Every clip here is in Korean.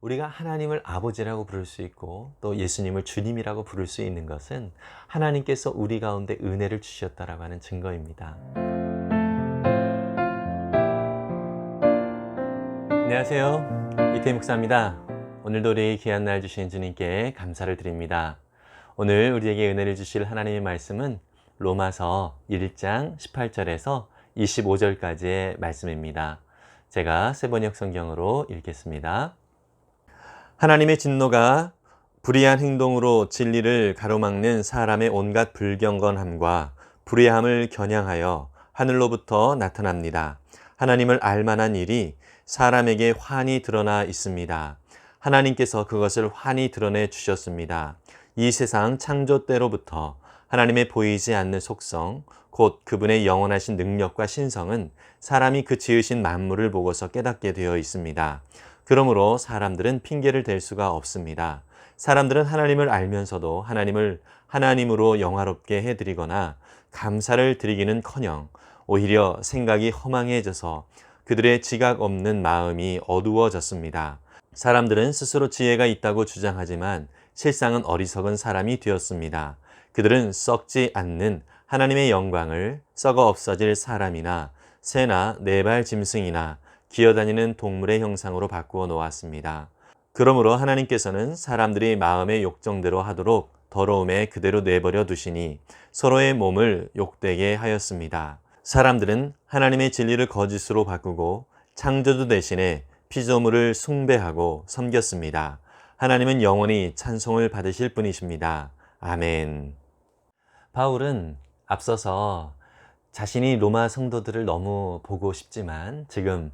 우리가 하나님을 아버지라고 부를 수 있고 또 예수님을 주님이라고 부를 수 있는 것은 하나님께서 우리 가운데 은혜를 주셨다라고 하는 증거입니다. 안녕하세요. 이태 목사입니다. 오늘도 우리에게 귀한 날 주신 주님께 감사를 드립니다. 오늘 우리에게 은혜를 주실 하나님의 말씀은 로마서 1장 18절에서 25절까지의 말씀입니다. 제가 세번역 성경으로 읽겠습니다. 하나님의 진노가 불의한 행동으로 진리를 가로막는 사람의 온갖 불경건함과 불의함을 겨냥하여 하늘로부터 나타납니다. 하나님을 알만한 일이 사람에게 환히 드러나 있습니다. 하나님께서 그것을 환히 드러내 주셨습니다. 이 세상 창조 때로부터 하나님의 보이지 않는 속성, 곧 그분의 영원하신 능력과 신성은 사람이 그 지으신 만물을 보고서 깨닫게 되어 있습니다. 그러므로 사람들은 핑계를 댈 수가 없습니다. 사람들은 하나님을 알면서도 하나님을 하나님으로 영화롭게 해드리거나 감사를 드리기는 커녕 오히려 생각이 허망해져서 그들의 지각 없는 마음이 어두워졌습니다. 사람들은 스스로 지혜가 있다고 주장하지만 실상은 어리석은 사람이 되었습니다. 그들은 썩지 않는 하나님의 영광을 썩어 없어질 사람이나 새나 네발 짐승이나 기어다니는 동물의 형상으로 바꾸어 놓았습니다. 그러므로 하나님께서는 사람들이 마음의 욕정대로 하도록 더러움에 그대로 내버려 두시니 서로의 몸을 욕되게 하였습니다. 사람들은 하나님의 진리를 거짓으로 바꾸고 창조주 대신에 피조물을 숭배하고 섬겼습니다. 하나님은 영원히 찬송을 받으실 분이십니다. 아멘. 바울은 앞서서 자신이 로마 성도들을 너무 보고 싶지만 지금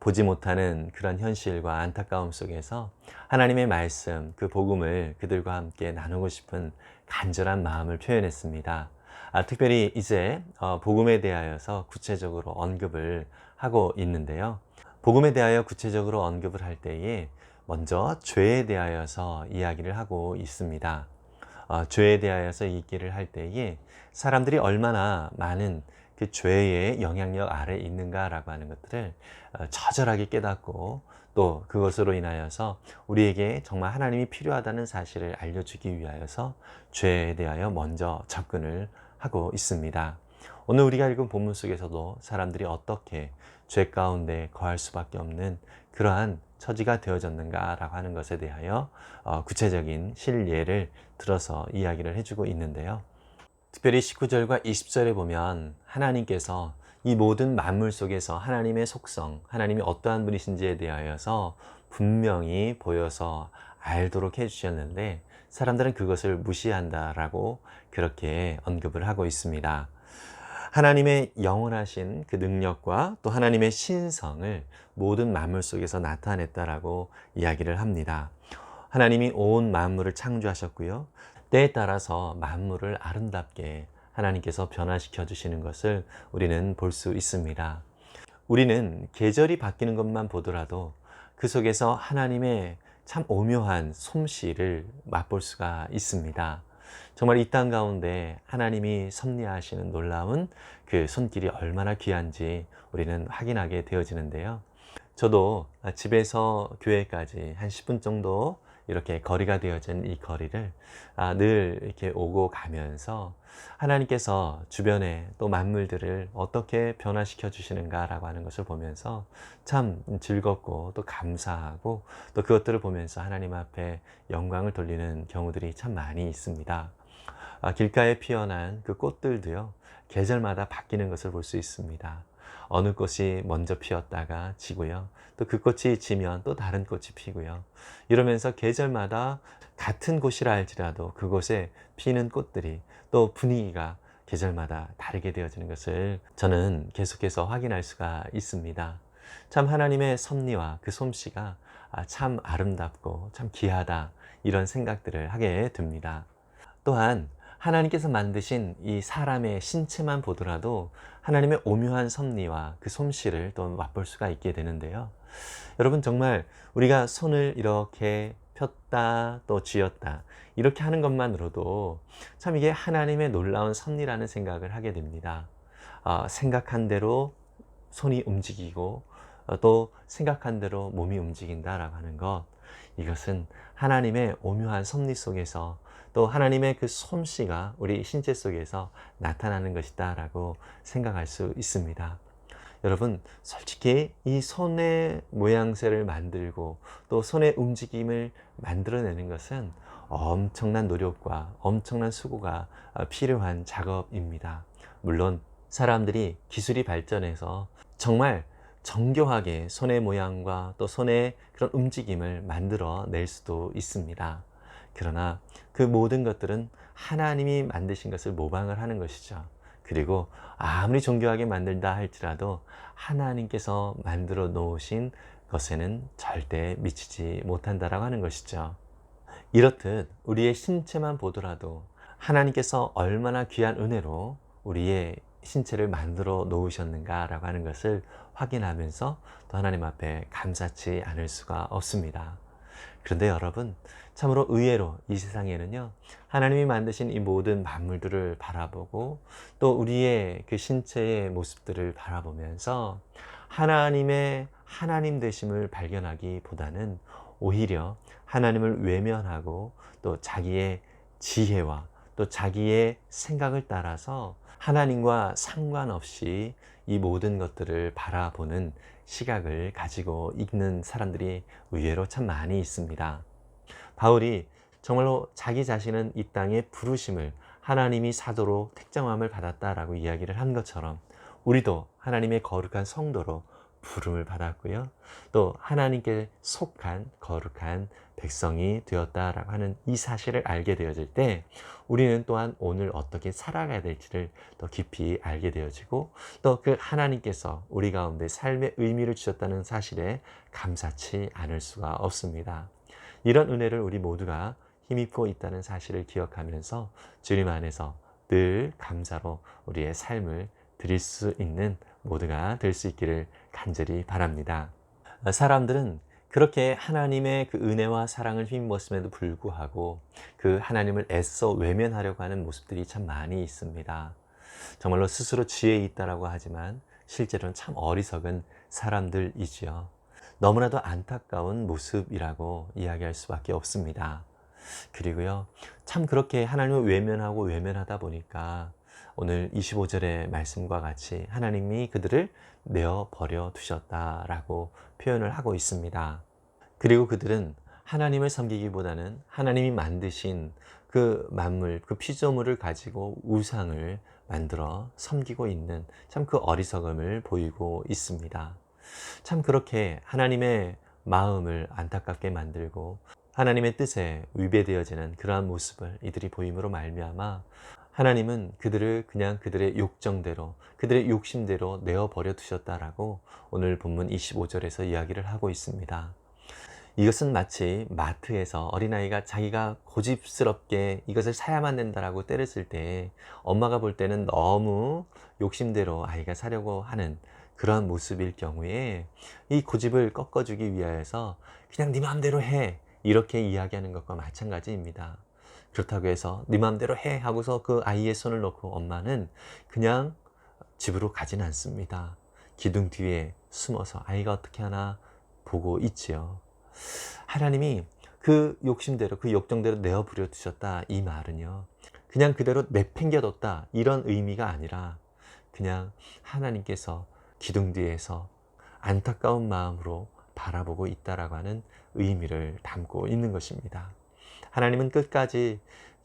보지 못하는 그런 현실과 안타까움 속에서 하나님의 말씀, 그 복음을 그들과 함께 나누고 싶은 간절한 마음을 표현했습니다. 아, 특별히 이제 어, 복음에 대하여서 구체적으로 언급을 하고 있는데요. 복음에 대하여 구체적으로 언급을 할 때에 먼저 죄에 대하여서 이야기를 하고 있습니다. 어, 죄에 대하여서 얘기를 할 때에 사람들이 얼마나 많은 그 죄의 영향력 아래 있는가라고 하는 것들을 어, 처절하게 깨닫고 또 그것으로 인하여서 우리에게 정말 하나님이 필요하다는 사실을 알려주기 위하여서 죄에 대하여 먼저 접근을 하고 있습니다. 오늘 우리가 읽은 본문 속에서도 사람들이 어떻게 죄 가운데 거할 수밖에 없는 그러한 처지가 되어졌는가라고 하는 것에 대하여 어, 구체적인 실예를 들어서 이야기를 해주고 있는데요. 특별히 19절과 20절에 보면 하나님께서 이 모든 만물 속에서 하나님의 속성, 하나님이 어떠한 분이신지에 대하여서 분명히 보여서 알도록 해주셨는데 사람들은 그것을 무시한다라고 그렇게 언급을 하고 있습니다. 하나님의 영원하신 그 능력과 또 하나님의 신성을 모든 만물 속에서 나타냈다라고 이야기를 합니다. 하나님이 온 만물을 창조하셨고요. 때에 따라서 만물을 아름답게 하나님께서 변화시켜 주시는 것을 우리는 볼 수 있습니다. 우리는 계절이 바뀌는 것만 보더라도 그 속에서 하나님의 참 오묘한 솜씨를 맛볼 수가 있습니다. 정말 이 땅 가운데 하나님이 섭리하시는 놀라운 그 손길이 얼마나 귀한지 우리는 확인하게 되어지는데요. 저도 집에서 교회까지 한 10분 정도 이렇게 거리가 되어진 이 거리를 아, 늘 이렇게 오고 가면서 하나님께서 주변에 또 만물들을 어떻게 변화시켜 주시는가라고 하는 것을 보면서 참 즐겁고 또 감사하고 또 그것들을 보면서 하나님 앞에 영광을 돌리는 경우들이 참 많이 있습니다. 아, 길가에 피어난 그 꽃들도요, 계절마다 바뀌는 것을 볼 수 있습니다. 어느 꽃이 먼저 피었다가 지고요. 또 그 꽃이 지면 또 다른 꽃이 피고요. 이러면서 계절마다 같은 곳이라 할지라도 그곳에 피는 꽃들이 또 분위기가 계절마다 다르게 되어지는 것을 저는 계속해서 확인할 수가 있습니다. 참 하나님의 섭리와 그 솜씨가 아, 참 아름답고 참 귀하다 이런 생각들을 하게 됩니다. 또한 하나님께서 만드신 이 사람의 신체만 보더라도 하나님의 오묘한 섭리와 그 솜씨를 또 맛볼 수가 있게 되는데요. 여러분 정말 우리가 손을 이렇게 폈다 또 쥐었다 이렇게 하는 것만으로도 참 이게 하나님의 놀라운 섭리라는 생각을 하게 됩니다. 어, 생각한 대로 손이 움직이고 어, 또 생각한 대로 몸이 움직인다라고 하는 것 이것은 하나님의 오묘한 섭리 속에서 또 하나님의 그 솜씨가 우리 신체 속에서 나타나는 것이다라고 생각할 수 있습니다. 여러분, 솔직히 이 손의 모양새를 만들고 또 손의 움직임을 만들어내는 것은 엄청난 노력과 엄청난 수고가 필요한 작업입니다. 물론 사람들이 기술이 발전해서 정말 정교하게 손의 모양과 또 손의 그런 움직임을 만들어 낼 수도 있습니다. 그러나 그 모든 것들은 하나님이 만드신 것을 모방을 하는 것이죠. 그리고 아무리 정교하게 만들다 할지라도 하나님께서 만들어 놓으신 것에는 절대 미치지 못한다라고 하는 것이죠. 이렇듯 우리의 신체만 보더라도 하나님께서 얼마나 귀한 은혜로 우리의 신체를 만들어 놓으셨는가라고 하는 것을 확인하면서 또 하나님 앞에 감사치 않을 수가 없습니다. 그런데 여러분, 참으로 의외로 이 세상에는요, 하나님이 만드신 이 모든 만물들을 바라보고 또 우리의 그 신체의 모습들을 바라보면서 하나님의 하나님 되심을 발견하기보다는 오히려 하나님을 외면하고 또 자기의 지혜와 또 자기의 생각을 따라서 하나님과 상관없이 이 모든 것들을 바라보는 시각을 가지고 있는 사람들이 의외로 참 많이 있습니다. 바울이 정말로 자기 자신은 이 땅의 부르심을 하나님이 사도로 택정함을 받았다라고 이야기를 한 것처럼 우리도 하나님의 거룩한 성도로 부름을 받았고요. 또 하나님께 속한 거룩한 백성이 되었다라고 하는 이 사실을 알게 되어질 때 우리는 또한 오늘 어떻게 살아가야 될지를 더 깊이 알게 되어지고 또 그 하나님께서 우리 가운데 삶의 의미를 주셨다는 사실에 감사치 않을 수가 없습니다. 이런 은혜를 우리 모두가 힘입고 있다는 사실을 기억하면서 주님 안에서 늘 감사로 우리의 삶을 드릴 수 있는 모두가 될 수 있기를 간절히 바랍니다. 사람들은 그렇게 하나님의 그 은혜와 사랑을 힘입었음에도 불구하고 그 하나님을 애써 외면하려고 하는 모습들이 참 많이 있습니다. 정말로 스스로 지혜 있다라고 하지만 실제로는 참 어리석은 사람들이지요. 너무나도 안타까운 모습이라고 이야기할 수밖에 없습니다. 그리고요, 참 그렇게 하나님을 외면하고 외면하다 보니까 오늘 25절의 말씀과 같이 하나님이 그들을 내어 버려 두셨다라고 표현을 하고 있습니다. 그리고 그들은 하나님을 섬기기보다는 하나님이 만드신 그 만물, 그 피조물을 가지고 우상을 만들어 섬기고 있는 참 그 어리석음을 보이고 있습니다. 참 그렇게 하나님의 마음을 안타깝게 만들고 하나님의 뜻에 위배되어지는 그러한 모습을 이들이 보임으로 말미암아 하나님은 그들을 그냥 그들의 욕정대로 그들의 욕심대로 내어 버려 두셨다라고 오늘 본문 25절에서 이야기를 하고 있습니다. 이것은 마치 마트에서 어린아이가 자기가 고집스럽게 이것을 사야만 된다라고 때렸을 때 엄마가 볼 때는 너무 욕심대로 아이가 사려고 하는 그러한 모습일 경우에 이 고집을 꺾어주기 위하여서 그냥 네 마음대로 해 이렇게 이야기하는 것과 마찬가지입니다. 그렇다고 해서 네 마음대로 해 하고서 그 아이의 손을 놓고 엄마는 그냥 집으로 가진 않습니다. 기둥 뒤에 숨어서 아이가 어떻게 하나 보고 있지요. 하나님이 그 욕심대로 그 욕정대로 내어 부려 두셨다 이 말은요. 그냥 그대로 내팽겨뒀다 이런 의미가 아니라 그냥 하나님께서 기둥 뒤에서 안타까운 마음으로 바라보고 있다라고 하는 의미를 담고 있는 것입니다. 하나님은 끝까지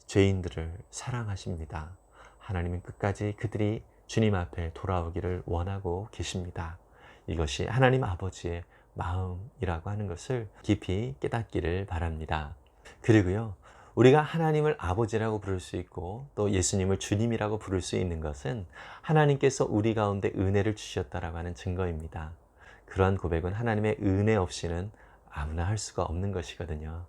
죄인들을 사랑하십니다. 하나님은 끝까지 그들이 주님 앞에 돌아오기를 원하고 계십니다. 이것이 하나님 아버지의 마음이라고 하는 것을 깊이 깨닫기를 바랍니다. 그리고요, 우리가 하나님을 아버지라고 부를 수 있고 또 예수님을 주님이라고 부를 수 있는 것은 하나님께서 우리 가운데 은혜를 주셨다라고 하는 증거입니다. 그러한 고백은 하나님의 은혜 없이는 아무나 할 수가 없는 것이거든요.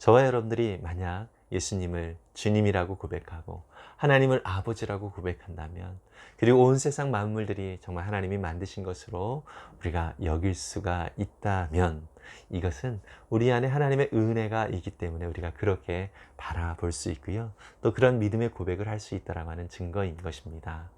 저와 여러분들이 만약 예수님을 주님이라고 고백하고 하나님을 아버지라고 고백한다면 그리고 온 세상 만물들이 정말 하나님이 만드신 것으로 우리가 여길 수가 있다면 이것은 우리 안에 하나님의 은혜가 있기 때문에 우리가 그렇게 바라볼 수 있고요. 또 그런 믿음의 고백을 할 수 있다라고 하는 증거인 것입니다.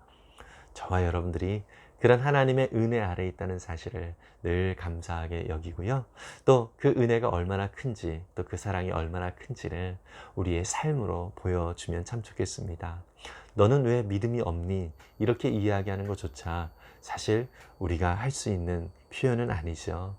저와 여러분들이 그런 하나님의 은혜 아래 있다는 사실을 늘 감사하게 여기고요. 또 그 은혜가 얼마나 큰지, 또 그 사랑이 얼마나 큰지를 우리의 삶으로 보여주면 참 좋겠습니다. 너는 왜 믿음이 없니? 이렇게 이야기하는 것조차 사실 우리가 할 수 있는 표현은 아니죠.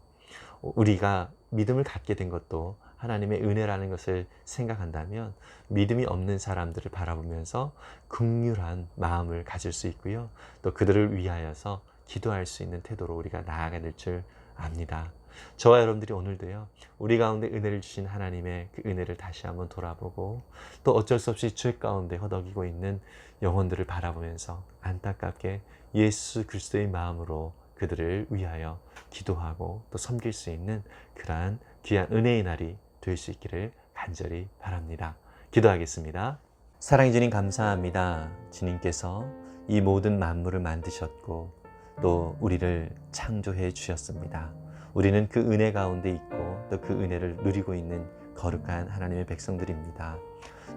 우리가 믿음을 갖게 된 것도 하나님의 은혜라는 것을 생각한다면 믿음이 없는 사람들을 바라보면서 극률한 마음을 가질 수 있고요. 또 그들을 위하여서 기도할 수 있는 태도로 우리가 나아가야 될 줄 압니다. 저와 여러분들이 오늘도요, 우리 가운데 은혜를 주신 하나님의 그 은혜를 다시 한번 돌아보고 또 어쩔 수 없이 죄 가운데 허덕이고 있는 영혼들을 바라보면서 안타깝게 예수 그리스도의 마음으로 그들을 위하여 기도하고 또 섬길 수 있는 그러한 귀한 은혜의 날이 될 수 있기를 간절히 바랍니다. 기도하겠습니다. 사랑해 주님 감사합니다. 주님께서 이 모든 만물을 만드셨고 또 우리를 창조해 주셨습니다. 우리는 그 은혜 가운데 있고 또 그 은혜를 누리고 있는 거룩한 하나님의 백성들입니다.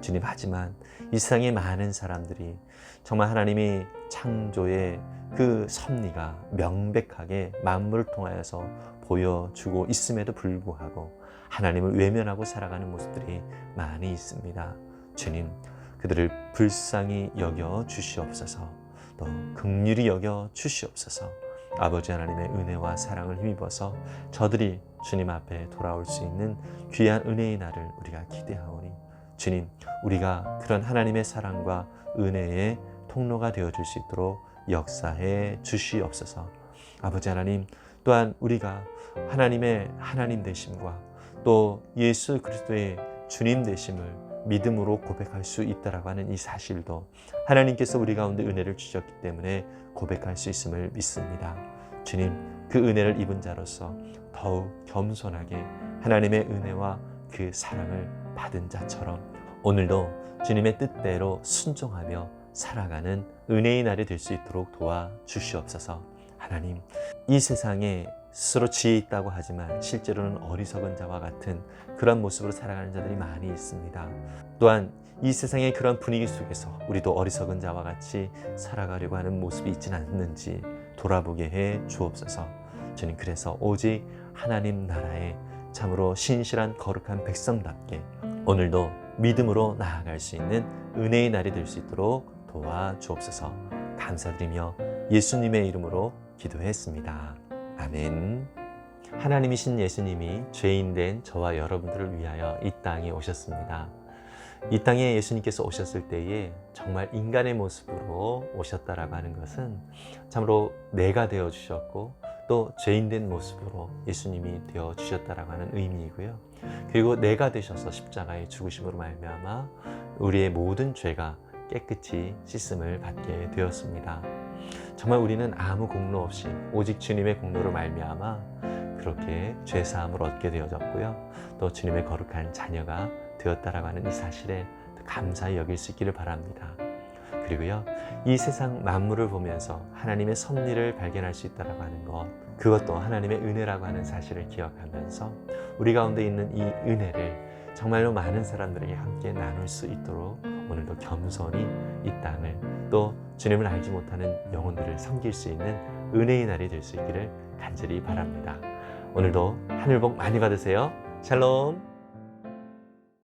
주님, 하지만 이 세상에 많은 사람들이 정말 하나님이 창조의 그 섭리가 명백하게 만물을 통하여서 보여주고 있음에도 불구하고 하나님을 외면하고 살아가는 모습들이 많이 있습니다. 주님, 그들을 불쌍히 여겨 주시옵소서, 또 극률이 여겨 주시옵소서. 아버지 하나님의 은혜와 사랑을 힘입어서 저들이 주님 앞에 돌아올 수 있는 귀한 은혜의 날을 우리가 기대하오니 주님, 우리가 그런 하나님의 사랑과 은혜의 통로가 되어 줄 수 있도록 역사해 주시옵소서. 아버지 하나님, 또한 우리가 하나님의 하나님 되심과 또 예수 그리스도의 주님 되심을 믿음으로 고백할 수 있다라고 하는 이 사실도 하나님께서 우리 가운데 은혜를 주셨기 때문에 고백할 수 있음을 믿습니다. 주님, 그 은혜를 입은 자로서 더욱 겸손하게 하나님의 은혜와 그 사랑을 받은 자처럼 오늘도 주님의 뜻대로 순종하며 살아가는 은혜의 날이 될 수 있도록 도와 주시옵소서. 하나님, 이 세상에 스스로 지혜 있다고 하지만 실제로는 어리석은 자와 같은 그런 모습으로 살아가는 자들이 많이 있습니다. 또한 이 세상의 그런 분위기 속에서 우리도 어리석은 자와 같이 살아가려고 하는 모습이 있지는 않는지 돌아보게 해 주옵소서. 주님 그래서 오직 하나님 나라에 참으로 신실한 거룩한 백성답게 오늘도 믿음으로 나아갈 수 있는 은혜의 날이 될 수 있도록 도와 주옵소서. 감사드리며 예수님의 이름으로 기도했습니다. 아멘. 하나님이신 예수님이 죄인된 저와 여러분들을 위하여 이 땅에 오셨습니다. 이 땅에 예수님께서 오셨을 때에 정말 인간의 모습으로 오셨다라고 하는 것은 참으로 내가 되어 주셨고 또 죄인된 모습으로 예수님이 되어 주셨다라고 하는 의미이고요. 그리고 내가 되셔서 십자가의 죽으심으로 말미암아 우리의 모든 죄가 깨끗이 씻음을 받게 되었습니다. 정말 우리는 아무 공로 없이 오직 주님의 공로로 말미암아 그렇게 죄 사함을 얻게 되어졌고요. 또 주님의 거룩한 자녀가 되었다라고 하는 이 사실에 감사히 여길 수 있기를 바랍니다. 그리고요, 이 세상 만물을 보면서 하나님의 섭리를 발견할 수 있다라고 하는 것, 그것도 하나님의 은혜라고 하는 사실을 기억하면서 우리 가운데 있는 이 은혜를 정말로 많은 사람들에게 함께 나눌 수 있도록 오늘도 겸손히 이 땅을 또 주님을 알지 못하는 영혼들을 섬길 수 있는 은혜의 날이 될 수 있기를 간절히 바랍니다. 오늘도 하늘 복 많이 받으세요. 샬롬.